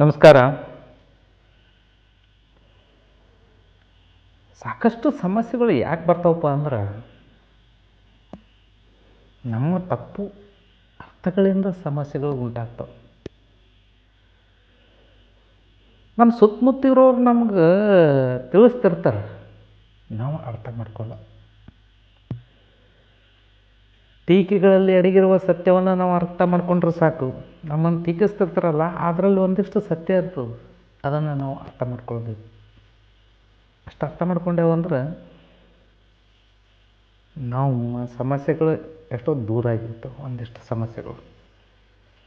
ನಮಸ್ಕಾರ. ಸಾಕಷ್ಟು ಸಮಸ್ಯೆಗಳು ಯಾಕೆ ಬರ್ತಾವಪ್ಪ ಅಂದ್ರೆ ನಮ್ಮ ತಪ್ಪು ಅರ್ಥಗಳಿಂದ ಸಮಸ್ಯೆಗಳು ಉಂಟಾಗ್ತವೆ. ನಮ್ಮ ಸುತ್ತಮುತ್ತ ಇರೋರು ನಮ್ಗೆ ತಿಳಿಸ್ತಿರ್ತಾರೆ. ನಾವು ಅರ್ಥ ಮಾಡ್ಕೊಳ್ಳ ಟೀಕೆಗಳಲ್ಲಿ ಅಡಗಿರುವ ಸತ್ಯವನ್ನು ನಾವು ಅರ್ಥ ಮಾಡಿಕೊಂಡ್ರೆ ಸಾಕು. ನಮ್ಮನ್ನು ಟೀಕಿಸ್ತಿರ್ತಾರಲ್ಲ, ಅದರಲ್ಲಿ ಒಂದಿಷ್ಟು ಸತ್ಯ ಇರ್ತದೆ. ಅದನ್ನು ನಾವು ಅರ್ಥ ಮಾಡ್ಕೊಳ್ಬೇಕು. ಅಷ್ಟು ಅರ್ಥ ಮಾಡ್ಕೊಂಡೇವು ಅಂದ್ರೆ ನಾವು ಸಮಸ್ಯೆಗಳು ಎಷ್ಟೋ ದೂರ ಆಗಿರ್ತವೆ, ಒಂದಿಷ್ಟು ಸಮಸ್ಯೆಗಳು.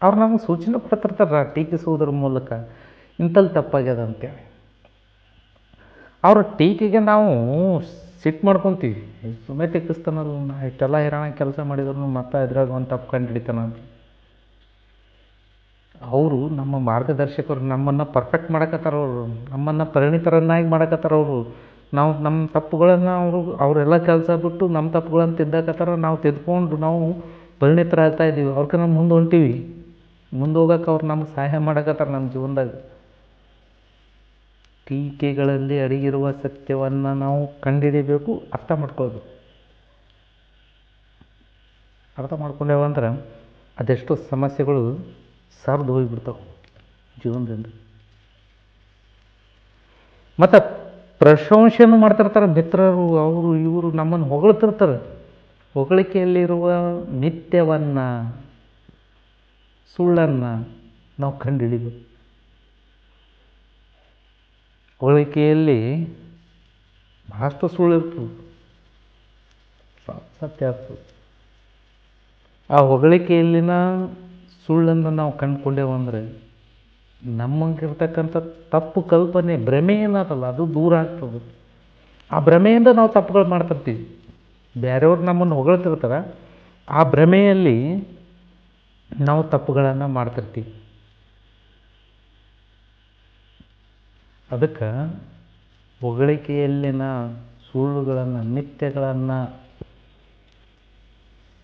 ಅವ್ರು ನಮಗೆ ಸೂಚನೆ ಕೊಡ್ತಿರ್ತಾರೆ ಟೀಕಿಸುವುದ್ರ ಮೂಲಕ ಇಂಥಲ್ಲಿ ತಪ್ಪಾಗ್ಯದ ಅಂತೇಳಿ. ಅವ್ರ ಟೀಕೆಗೆ ನಾವು ಸಿಟ್ಟು ಮಾಡ್ಕೊತೀವಿ. ಸುಮ್ಮನೆ ತಿಕ್ಕಿಸ್ತಾನಲ್ಲ, ನಾ ಇಷ್ಟೆಲ್ಲ ಹೈರಾಣ ಕೆಲಸ ಮಾಡಿದ್ರು ಮತ್ತೆ ಅದ್ರಾಗ ಒಂದು ತಪ್ಪು ಕಂಡು ಹಿಡಿತಾನೆ ಅಂತ. ಅವರು ನಮ್ಮ ಮಾರ್ಗದರ್ಶಕರು, ನಮ್ಮನ್ನು ಪರ್ಫೆಕ್ಟ್ ಮಾಡಕತ್ತಾರ ಅವರು. ನಮ್ಮನ್ನು ಪರಿಣಿತರನ್ನಾಗಿ ಮಾಡಕತ್ತಾರ ಅವರು. ನಾವು ನಮ್ಮ ತಪ್ಪುಗಳನ್ನು ಅವರು, ಅವರೆಲ್ಲ ಕೆಲಸ ಬಿಟ್ಟು ನಮ್ಮ ತಪ್ಪುಗಳನ್ನು ತಿದ್ದಕತ್ತಾರ, ನಾವು ತಿದ್ಕೊಂಡು ನಾವು ಪರಿಣಿತರಾಗ್ತಾ ಇದ್ದೀವಿ ಅವ್ರಿಗೆ ನಾವು ಮುಂದೆ ಹೊಂಟೀವಿ. ಮುಂದೆ ಹೋಗಕ್ಕೆ ಅವ್ರು ನಮ್ಗೆ ಸಹಾಯ ಮಾಡಕತ್ತಾರ ನಮ್ಮ ಜೀವನದಾಗ. ಟೀಕೆಗಳಲ್ಲಿ ಅಡಗಿರುವ ಸತ್ಯವನ್ನು ನಾವು ಕಂಡುಹಿಡಿಬೇಕು ಅರ್ಥ ಮಾಡ್ಕೊಳ್ಬೇಕು. ಅರ್ಥ ಮಾಡ್ಕೊಂಡೇವಂದ್ರೆ ಅದೆಷ್ಟೋ ಸಮಸ್ಯೆಗಳು ಸರ್ದು ಹೋಗಿಬಿಡ್ತಾವೆ ಜೀವನದಿಂದ. ಮತ್ತು ಪ್ರಶಂಸೆಯನ್ನು ಮಾಡ್ತಿರ್ತಾರೆ, ಮಿತ್ರರು, ಅವರು, ಇವರು ನಮ್ಮನ್ನು ಹೊಗಳ್ತಿರ್ತಾರೆ. ಹೊಗಳಿಕೆಯಲ್ಲಿರುವ ನಿತ್ಯವನ್ನು, ಸುಳ್ಳನ್ನು ನಾವು ಕಂಡುಹಿಡಿಬೇಕು ಹೊಗಳಿಕೆಯಲ್ಲಿ ಭಾಷ್ಟ ಸುಳ್ಳು ಇರ್ತದೆ. ಸತ್ಯ ಇರ್ತದೆ ಆ ಹೊಗಳಿಕೆಯಲ್ಲಿನ ಸುಳ್ಳನ್ನು ನಾವು ಕಂಡುಕೊಂಡೇವು ಅಂದರೆ ನಮಗಿರ್ತಕ್ಕಂಥ ತಪ್ಪು ಕಲ್ಪನೆ ಭ್ರಮೆ ಏನದಲ್ಲ, ಅದು ದೂರ ಆಗ್ತದೆ. ಆ ಭ್ರಮೆಯಿಂದ ನಾವು ತಪ್ಪುಗಳು ಮಾಡ್ತಿರ್ತೀವಿ. ಬೇರೆಯವ್ರು ನಮ್ಮನ್ನು ಹೊಗಳ್ತಿರ್ತಾರೆ. ಆ ಭ್ರಮೆಯಲ್ಲಿ ನಾವು ತಪ್ಪುಗಳನ್ನು ಮಾಡ್ತಿರ್ತೀವಿ. ಅದಕ್ಕೆ ಹೊಗಳಿಕೆಯಲ್ಲಿನ ಸುಳ್ಳುಗಳನ್ನು, ನಿತ್ಯಗಳನ್ನು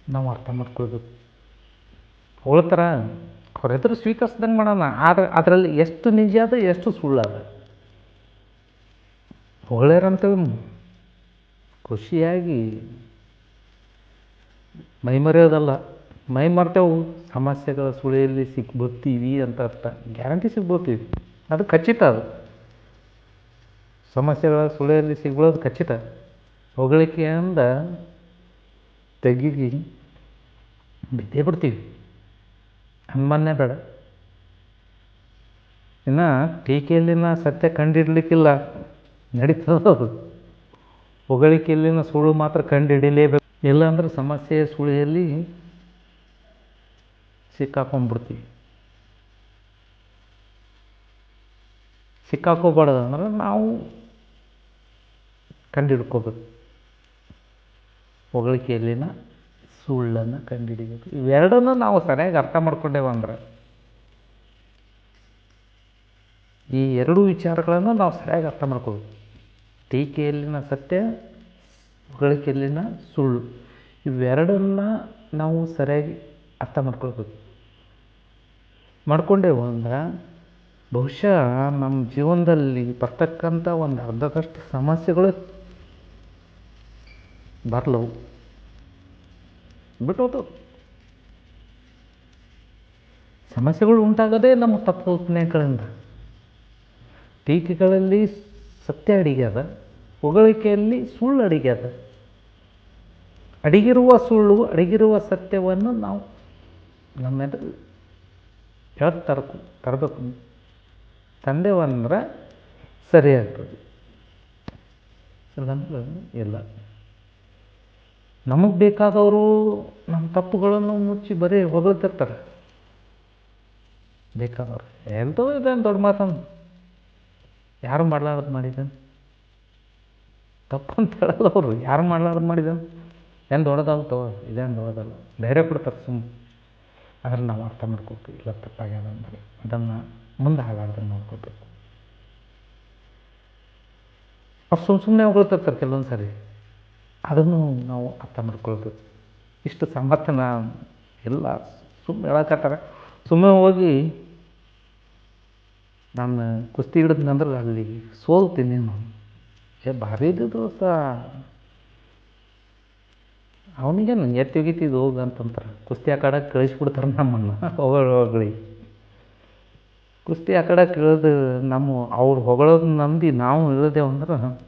ನಾವು ಅರ್ಥ ಮಾಡ್ಕೊಳ್ಬೇಕು. ಹೊಳ್ತಾರ ಹೊರೆದ್ರು ಸ್ವೀಕರಿಸ್ದಂಗೆ ಮಾಡೋಣ. ಆದರೆ ಅದರಲ್ಲಿ ಎಷ್ಟು ನಿಜ ಅದ, ಎಷ್ಟು ಸುಳ್ಳು ಅದ. ಹೊಳ್ಯಾರಂತೇಳಿ ಖುಷಿಯಾಗಿ ಮೈಮರೆಯೋದಲ್ಲ. ಮೈ ಮರ್ತೇವು ಸಮಸ್ಯೆಗಳ ಸುಳಿಯಲ್ಲಿ ಸಿಕ್ಬಿಡ್ತೀವಿ ಅಂತ ಅರ್ಥ. ಗ್ಯಾರಂಟಿ ಸಿಗ್ಬೋತೀವಿ ಅದು ಖಚಿತ ಅದು. ಸಮಸ್ಯೆಗಳ ಸುಳಿಯಲ್ಲಿ ಸಿಗ್ಬಿಡೋದು ಖಚಿತ. ಹೊಗಳಿಕೆಯಿಂದ ತೆಗಿಗಿ ಬಿದ್ದೇ ಬಿಡ್ತೀವಿ. ಅನುಮಾನ ಬೇಡ. ಇನ್ನು ಟೀಕೆಯಲ್ಲಿನ ಸತ್ಯ ಕಂಡಿಡ್ಲಿಕ್ಕಿಲ್ಲ. ನಡೀತದೆ ಹೊಗಳಿಕೆಯಲ್ಲಿನ ಸುಳ್ಳು ಮಾತ್ರ ಕಂಡುಹಿಡಿಲೇಬೇಕು ಇಲ್ಲಾಂದ್ರೆ ಸಮಸ್ಯೆಯ ಸುಳಿಯಲ್ಲಿ ಸಿಕ್ಕಾಕೊಂಡ್ಬಿಡ್ತೀವಿ. ಸಿಕ್ಕಾಕೋಬಾರ್ದು ಅಂದ್ರೆ ನಾವು ಕಂಡುಹಿಡ್ಕೋಬೇಕು ಹೊಗಳಿಕೆಯಲ್ಲಿನ ಸುಳ್ಳನ್ನು ಕಂಡುಹಿಡಿಬೇಕು ಇವೆರಡನ್ನು ನಾವು ಸರಿಯಾಗಿ ಅರ್ಥ ಮಾಡ್ಕೊಂಡೇವು ಅಂದ್ರೆ ಈ ಎರಡು ವಿಚಾರಗಳನ್ನು ನಾವು ಸರಿಯಾಗಿ ಅರ್ಥ ಮಾಡ್ಕೋಬೇಕು. ಟೀಕೆಯಲ್ಲಿನ ಸತ್ಯ, ಹೊಗಳಿಕೆಯಲ್ಲಿನ ಸುಳ್ಳು, ಇವೆರಡನ್ನು ನಾವು ಸರಿಯಾಗಿ ಅರ್ಥ ಮಾಡ್ಕೊಳ್ಬೇಕು. ಮಾಡ್ಕೊಂಡೇವು ಅಂದ್ರೆ ಬಹುಶಃ ನಮ್ಮ ಜೀವನದಲ್ಲಿ ಬರ್ತಕ್ಕಂಥ ಒಂದು ಅರ್ಧದಷ್ಟು ಸಮಸ್ಯೆಗಳು ಬರಲವು. ಬಿಟ್ಟೋದು ಸಮಸ್ಯೆಗಳು ಉಂಟಾಗೋದೇ ನಮ್ಮ ತಪ್ಪು ಕಲ್ಪನೆಗಳಿಂದ ಟೀಕೆಗಳಲ್ಲಿ ಸತ್ಯ ಅಡಿಗೆ ಅದ, ಹೊಗಳಿಕೆಯಲ್ಲಿ ಸುಳ್ಳು ಅಡಿಗೆ ಅದ. ಅಡಿಗಿರುವ ಸುಳ್ಳು, ಅಡಿಗಿರುವ ಸತ್ಯವನ್ನು ನಾವು ನಮ್ಮ ಎದುರು ಹೇಳ್ತಾ ತರಕು ತರಬೇಕು? ತಂದೆವಂದ್ರೆ ಸರಿ ಇಲ್ಲಾಂದ್ರೆ ಇಲ್ಲ. ನಮಗೆ ಬೇಕಾದವರು ನಮ್ಮ ತಪ್ಪುಗಳನ್ನು ಮುಚ್ಚಿ ಬರೀ ಹೊಗಳ್ತಿರ್ತಾರೆ. ಬೇಕಾದವ್ರು. ಎಂತೋ ಇದೇನು ದೊಡ್ಡ ಮಾತಂದು. ಯಾರು ಮಾಡ್ಲಾರ್ದು ಮಾಡಿದ್ದಾನೆ? ತಪ್ಪು ಅಂತ ಹೇಳಲ್ಲ ಅವರು. ಯಾರು ಮಾಡ್ಲಾರ್ದು ಮಾಡಿದ್ದಾನೆ? ಏನು ದೊಡ್ಡದಾಗ ತಗೋ. ಇದೇನು ದೊಡ್ಡದಲ್ಲ. ಧೈರ್ಯ ಕೊಡ್ತಾರೆ ಸುಮ್ಮನೆ ಅದನ್ನು ನಾವು ಅರ್ಥ ಮಾಡ್ಕೋಬೇಕು ಇಲ್ಲ ತಪ್ಪಾಗ್ಯದ ಅಂತೇಳಿ ಅದನ್ನು ಮುಂದೆ ಹಾಳಾಡ್ದಂಗೆ ನೋಡ್ಕೋಬೇಕು. ಅವ್ರು ಸುಮ್ಮ ಸುಮ್ಮನೆ ಹೊಗಳ್ತಿರ್ತಾರೆ ಕೆಲವೊಂದು ಸಾರಿ. ಅದನ್ನು ನಾವು ಅರ್ಥ ಮಾಡ್ಕೊಳ್ಬೇಕು. ಇಷ್ಟು ಸಮರ್ಥನ ಎಲ್ಲ ಸುಮ್ಮನೆ ಹೇಳಕತ್ತಾರ ಸುಮ್ಮನೆ ಹೋಗಿ ನಾನು ಕುಸ್ತಿ ಹಿಡಿದ್ನಂದ್ರೆ ಅಲ್ಲಿ ಸೋಲ್ತೀನಿ ನಾನು. ಏ, ಭಾರಿ ಇದ್ದು ದೋಸ್ತ. ಅವನಿಗೇನು ಎತ್ತಿ ಒಗಿತಿದ್ದು ಹೋಗು ಅಂತಂತಾರೆ. ಕುಸ್ತಿ ಆಕಾಡಕ್ಕೆ ಕಳಿಸ್ಬಿಡ್ತಾರೆ ನಮ್ಮನ್ನು. ಹೋಗಿ ಕುಸ್ತಿ ಆಕಡಕ್ಕೆ ಇಳಿದು ನಮ್ಮ ಅವ್ರು ಹೊಗಳೋದು ನಂಬಿ ನಾವು ಇಳಿದೆವು ಅಂದ್ರೆ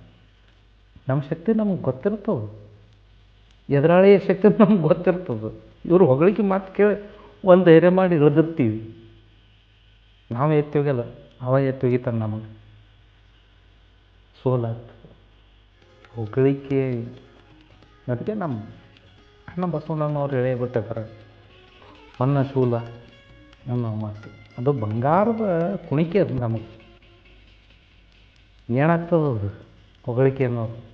ನಮ್ಮ ಶಕ್ತಿ ನಮ್ಗೆ ಗೊತ್ತಿರ್ತವೆ ಎದುರಾಳಿಯ ಶಕ್ತಿ ನಮ್ಗೆ ಗೊತ್ತಿರ್ತದೆ. ಇವರು ಹೊಗಳಿಕೆ ಮಾತು ಕೇಳಿ ಒಂದು ಧೈರ್ಯ ಮಾಡಿ ಇಳಿದಿರ್ತೀವಿ. ನಾವು ಎತ್ತಿ ಅವ ಎತ್ತಿ ನಮಗೆ. ಸೋಲಾತು ಹೊಗಳಿಕೆ ಅದಕ್ಕೆ ನಮ್ಮ ಅಣ್ಣ ಬಸವಣ್ಣನವ್ರು ಹೇಳೇ ಬಿಟ್ಟಿದ್ದಾರೆ ಮನ್ನ ಶೂಲ. ಅನ್ನೋ ಮಾತು ಅದು ಬಂಗಾರದ ಕುಣಿಕೆ ಅದು ನಮಗೆ. ಏನಾಗ್ತದೆ ಅದು? ಹೊಗಳಿಕೆ ಅನ್ನೋದು.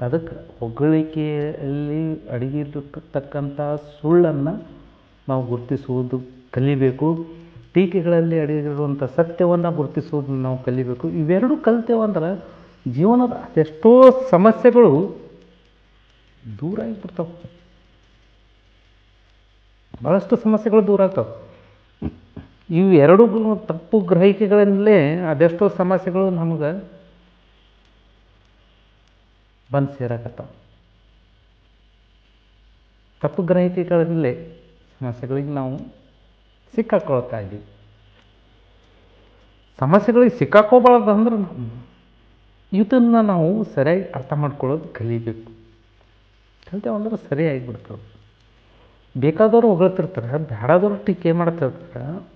ಅದಕ್ಕೆ ಹೊಗಳಿಕೆಯಲ್ಲಿ ಅಡಗಿರತಕ್ಕಂಥ ಸುಳ್ಳನ್ನು ನಾವು ಗುರುತಿಸುವುದು ಕಲಿಬೇಕು. ಟೀಕೆಗಳಲ್ಲಿ ಅಡಗಿರುವಂಥ ಸತ್ಯವನ್ನು ಗುರುತಿಸುವುದು ನಾವು ಕಲಿಬೇಕು. ಇವೆರಡೂ ಕಲಿತೇವಂದ್ರೆ ಜೀವನದ ಅದೆಷ್ಟೋ ಸಮಸ್ಯೆಗಳು ದೂರ ಆಗಿಬಿಡ್ತಾವೆ. ಭಾಳಷ್ಟು ಸಮಸ್ಯೆಗಳು ದೂರ ಆಗ್ತಾವೆ. ಇವು ಎರಡು ತಪ್ಪು ಗ್ರಹಿಕೆಗಳಲ್ಲೇ ಅದೆಷ್ಟೋ ಸಮಸ್ಯೆಗಳು ನಮ್ಗೆ ಬಂದು ಸೇರಕತ್ತಾವ. ತಪ್ಪು ಗ್ರಹಿಕೆಗಳಲ್ಲೇ ಸಮಸ್ಯೆಗಳಿಗೆ ನಾವು ಸಿಕ್ಕಾಕೊಳ್ತಾ ಇದ್ದೀವಿ. ಸಮಸ್ಯೆಗಳಿಗೆ ಸಿಕ್ಕಾಕೋಬಾರ್ದು ಅಂದ್ರೆ ಇದನ್ನು ನಾವು ಸರಿಯಾಗಿ ಅರ್ಥ ಮಾಡ್ಕೊಳ್ಳೋದು ಕಲಿಬೇಕು. ಕಲಿತೇವೆ ಅಂದ್ರೆ ಸರಿಯಾಗಿ ಬಿಡ್ತದೆ ಬೇಕಾದವರು ಹೊಗಳ್ತಿರ್ತಾರೆ ಬೇಡದವರು ಟೀಕೆ ಮಾಡ್ತಿರ್ತಾರೆ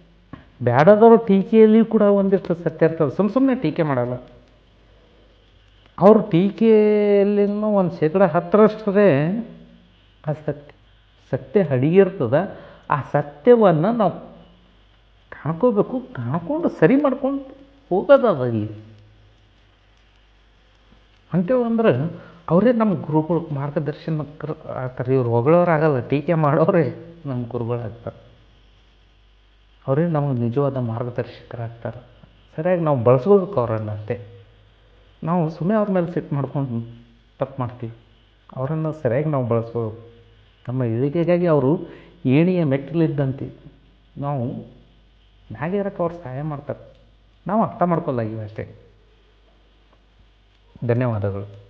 ಬೇಡದವರು ಟೀಕೆಯಲ್ಲಿ ಕೂಡ ಒಂದಿಷ್ಟು ಸತ್ಯ ಇರ್ತದೆ. ಸುಮ್ಮ ಸುಮ್ಮನೆ ಟೀಕೆ ಮಾಡಲ್ಲ. ಅವ್ರ ಟೀಕೆಯಲ್ಲಿನೂ ಒಂದು ಶೇಕಡ ಹತ್ತರಷ್ಟರೇ ಆ ಸತ್ಯ ಸತ್ಯ ಹಡಿಗಿರ್ತದೆ ಆ ಸತ್ಯವನ್ನು ನಾವು ಕಾಣ್ಕೋಬೇಕು, ಕಾಣ್ಕೊಂಡು ಸರಿ ಮಾಡ್ಕೊಂಡು ಹೋಗೋದದ ಇಲ್ಲಿ ಅಂತೇವು ಅಂದ್ರೆ ಅವರೇ ನಮ್ಮ ಗುರುಗಳು ಮಾರ್ಗದರ್ಶನ ಆಗ್ತಾರೆ ಇವ್ರು ಹೊಗಳೋರಾಗಲ್ಲ ಟೀಕೆ ಮಾಡೋರೇ ನಮ್ಮ ಗುರುಗಳಾಗ್ತಾರೆ ಅವರೇ ನಮಗೆ ನಿಜವಾದ ಮಾರ್ಗದರ್ಶಕರಾಗ್ತಾರೆ. ಸರಿಯಾಗಿ ನಾವು ಬಳಸ್ಕೋಬೇಕು ಅವರನ್ನು ಅಷ್ಟೇ. ನಾವು ಸುಮ್ಮನೆ ಅವ್ರ ಮೇಲೆ ಸಿಟ್ಟು ಮಾಡ್ಕೊಂಡು ತಪ್ಪು ಮಾಡ್ತೀವಿ. ಅವರನ್ನು ಸರಿಯಾಗಿ ನಾವು ಬಳಸ್ಕೋಬೇಕು ನಮ್ಮ ಏಳಿಗೆಗಾಗಿ ಅವರು ಏಣಿಯ ಮೆಟ್ಟಿಲಿದ್ದಂತೆ ನಾವು ಮ್ಯಾಗೆ ಇರೋಕ್ಕೆ ಅವ್ರು ಸಹಾಯ ಮಾಡ್ತಾರೆ. ನಾವು ಅರ್ಥ ಮಾಡ್ಕೊಲ್ಲ ಅಷ್ಟೇ. ಧನ್ಯವಾದಗಳು.